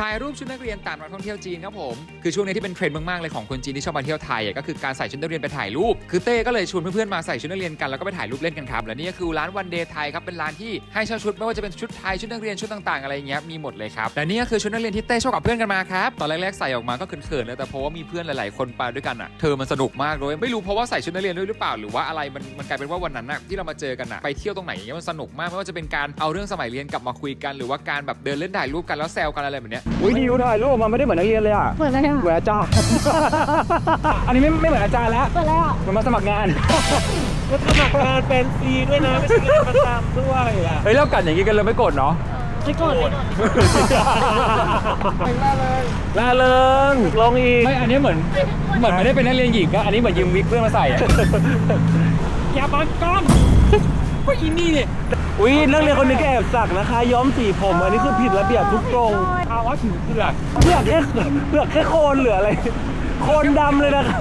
ถ่ายรูปชุดนักเรียนตามนักท่องเที่ยวจีนครับผมคือช่วงนี้ที่เป็นเทรนด์มากๆเลยของคนจีนที่ชอบมาเที่ยวไทยก็คือการใส่ชุดนักเรียนไปถ่ายรูปคือเต้ก็เลยชวนเพื่อนๆมาใส่ชุดนักเรียนกันแล้วก็ไปถ่ายรูปเล่นกันครับและนี่ก็คือร้านวันเดย์ไทยครับเป็นร้านที่ให้เช่าชุดไม่ว่าจะเป็นชุดไทยชุดนักเรียนชุดต่างๆอะไรเงี้ยมีหมดเลยครับและนี่ก็คือชุดนักเรียนที่เต้ชอบกับเพื่อนกันมาครับตอนแรกๆใส่ออกมาก็เขินๆเลยแต่เพราะว่ามีเพื่อนหลาย ๆคนไปด้วยกันอะเธอมันสนุกมากเลยไม่รู้เพราะว่าใส่ชุดนักเรียนด้วยหรือเปล่าหรือว่าอะไรมันมันกลายเป็นว่าวันนั้นน่ะที่เรามาเจอกันอะไปเที่ยวตรงไหนอย่างเงี้ยมันสนุกมากไม่ว่าจะเป็นการเอาเรื่องสมัยเรียนกลับมาคุยกัน หรือว่าการแบบเดินเล่นถ่ายรูปกันแล้วแซวกันอะไรแบบเนี้ยอุ้ยดิวถ่ายรูปมาไม่ได้เหมือนนักเรียนเลยอะ เปิดอะไรอะเหมือนอาจารย์ อันนี้ไม่ไม่เหมือนอาจารย์แล้ว เปิดอะไรอะมันมาสมัครงาน ก็สมัครงานเป็นฟรีด้วยนะ ไม่ใช่งานประจำด้วยอะเฮ้ยเรากัดอย่างนี้กันเลยไม่โกรธเนาะ ไม่โกรธไม่โกรธล่าเริงลงอีก ไม่ อันนี้เหมือน เหมือนไม่ได้เป็นนักเรียนหญิงก็อันนี้เหมือนยืมวิกเพื่อนมาใส่อะอย่าบังกล้อง ว่าอีนี่เนี่ยอุ้ยนักเรียนคนนี้แกแอบสักนะคะ ย้อมสีผม อันนี้คือผิดระเบียบทุกตรงเอาว่าถึงเปลือกเลือกแค่เลือกแค่โคนเหลืออะไรโคนดำเลยนะคะ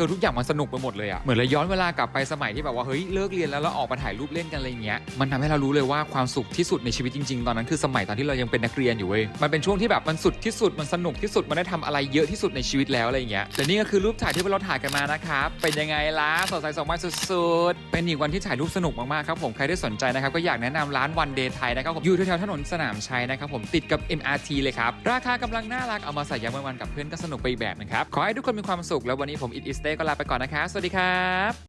คือทุกอย่างมันสนุกไปหมดเลยอะเหมือนเราย้อนเวลากลับไปสมัยที่แบบว่าเฮ้ยเลิกเรียนแล้วเราออกมาถ่ายรูปเล่นกันอะไรเงี้ยมันทำให้เรารู้เลยว่าความสุขที่สุดในชีวิตจริงๆ ตอนนั้นคือสมัยตอนที่เรายังเป็นนักเรียนอยู่เว้ยมันเป็นช่วงที่แบบมันสุดที่สุดมันสนุกที่สุดมันได้ทำอะไรเยอะที่สุดในชีวิตแล้วอะไรเงี้ยแต่นี่ก็คือรูปถ่ายที่เราถ่ายกันมานะครับเป็นยังไงล่ะสดใสสดใสสุดๆเป็นอีกวันที่ถ่ายรูปสนุกมากๆครับผมใครได้สนใจนะครับก็อยากแนะนำร้านวันเดย์ไทยนะครับผมอยู่แถวๆถนนสนามชัยนะครับผมติดกับ MRT เลยครับราคากำลังน่ารักเอามาใส่ยามวันๆกับเพื่อนก็สนุกไปอีกแบบนะครับขอให้ทุกคนมีความสุขแล้ววันนี้ผมอิทอิสเตก็ลาไปก่อนนะครับ สวัสดีครับ